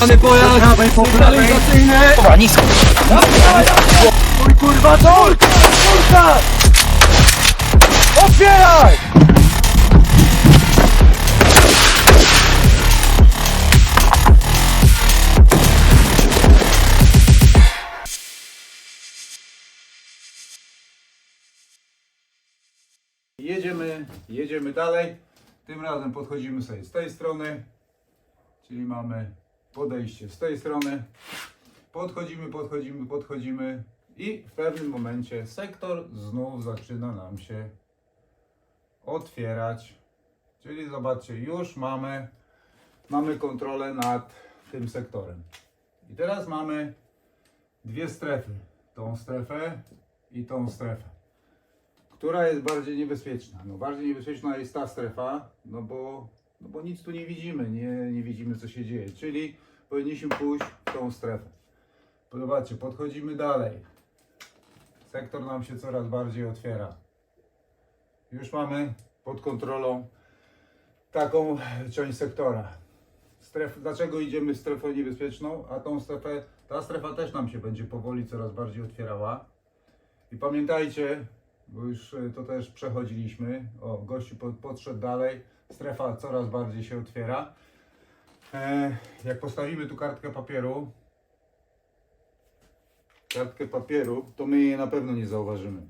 Pany pojazd! Stabilizacyjny! Kurwa, nisko. Oj kurwa, to kurwa! Otwieraj! Jedziemy, jedziemy dalej. Tym razem podchodzimy sobie z tej strony, czyli mamy podejście z tej strony. Podchodzimy, podchodzimy, podchodzimy i w pewnym momencie sektor znów zaczyna nam się otwierać. Czyli zobaczcie, już mamy, mamy kontrolę nad tym sektorem. I teraz mamy dwie strefy. Tą strefę i tą strefę. Która jest bardziej niebezpieczna? No bardziej niebezpieczna jest ta strefa, no bo, no bo nic tu nie widzimy, nie, nie widzimy co się dzieje, czyli powinniśmy pójść w tą strefę. Zobaczcie, podchodzimy dalej. Sektor nam się coraz bardziej otwiera. Już mamy pod kontrolą taką część sektora. Stref, dlaczego idziemy w strefę niebezpieczną, a tą strefę, ta strefa też nam się będzie powoli coraz bardziej otwierała. I pamiętajcie, bo już e, to też przechodziliśmy. O, gościu pod, podszedł dalej. Strefa coraz bardziej się otwiera. E, jak postawimy tu kartkę papieru, kartkę papieru, to my jej na pewno nie zauważymy.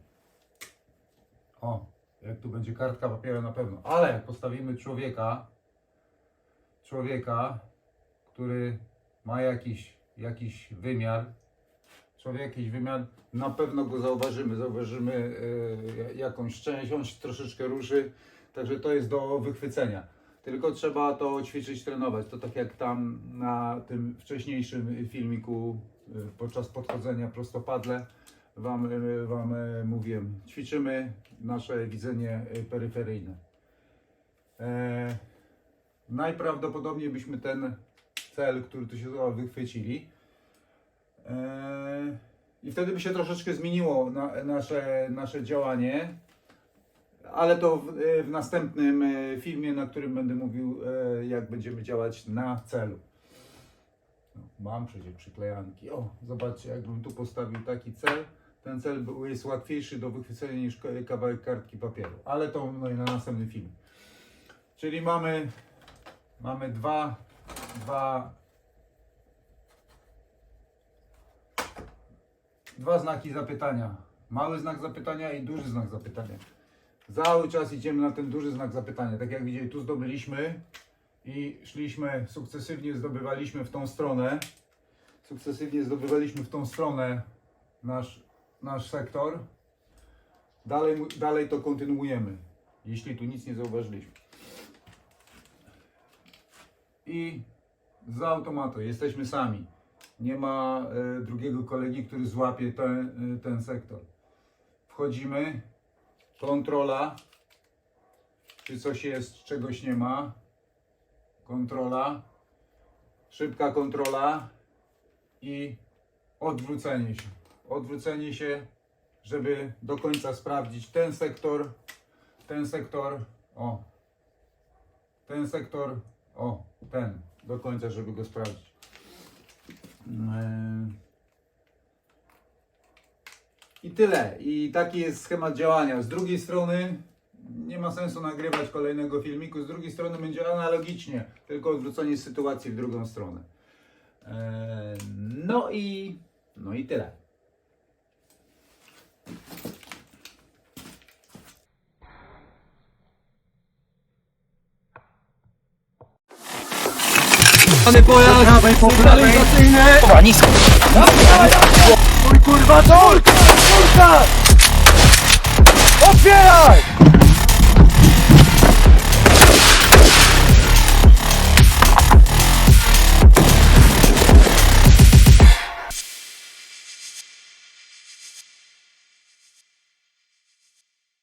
O, jak tu będzie kartka papieru na pewno. Ale jak postawimy człowieka, człowieka, który ma jakiś, jakiś wymiar, człowiek jakiś wymiar, na pewno go zauważymy, zauważymy e, jakąś część, on się troszeczkę ruszy, także to jest do wychwycenia. Tylko trzeba to ćwiczyć, trenować. To tak jak tam na tym wcześniejszym filmiku e, podczas podchodzenia prostopadle Wam, e, wam e, mówiłem. Ćwiczymy nasze widzenie e, peryferyjne. E, najprawdopodobniej byśmy ten cel, który tu się zdoła, wychwycili. Eee, I wtedy by się troszeczkę zmieniło na, nasze, nasze działanie, ale to w, e, w następnym e, filmie, na którym będę mówił, e, jak będziemy działać na celu. No, mam przecież przyklejanki. O, zobaczcie, jakbym tu postawił taki cel, ten cel jest łatwiejszy do wychwycenia niż ka- kawałek kartki papieru, ale to no, na następny film. Czyli mamy, mamy dwa, dwa dwa znaki zapytania. Mały znak zapytania i duży znak zapytania. Cały czas idziemy na ten duży znak zapytania. Tak jak widzieli, tu zdobyliśmy i szliśmy, sukcesywnie zdobywaliśmy w tą stronę. Sukcesywnie zdobywaliśmy w tą stronę nasz, nasz sektor. Dalej, dalej to kontynuujemy, jeśli tu nic nie zauważyliśmy. I z automatu jesteśmy sami. Nie ma e, drugiego kolegi, który złapie ten, e, ten sektor. Wchodzimy, kontrola, czy coś jest, czegoś nie ma. Kontrola, szybka kontrola i odwrócenie się. Odwrócenie się, żeby do końca sprawdzić ten sektor, ten sektor, o, ten sektor, o, ten, do końca, żeby go sprawdzić. Eee. I tyle. I taki jest schemat działania. Z drugiej strony nie ma sensu nagrywać kolejnego filmiku. Z drugiej strony będzie analogicznie, tylko odwrócenie sytuacji w drugą stronę. Eee, No i no i tyle. Pany pojazd! prawej, po prawej. Kurwa, nisko. Oj kurwa, to kurwa! Otwieraj!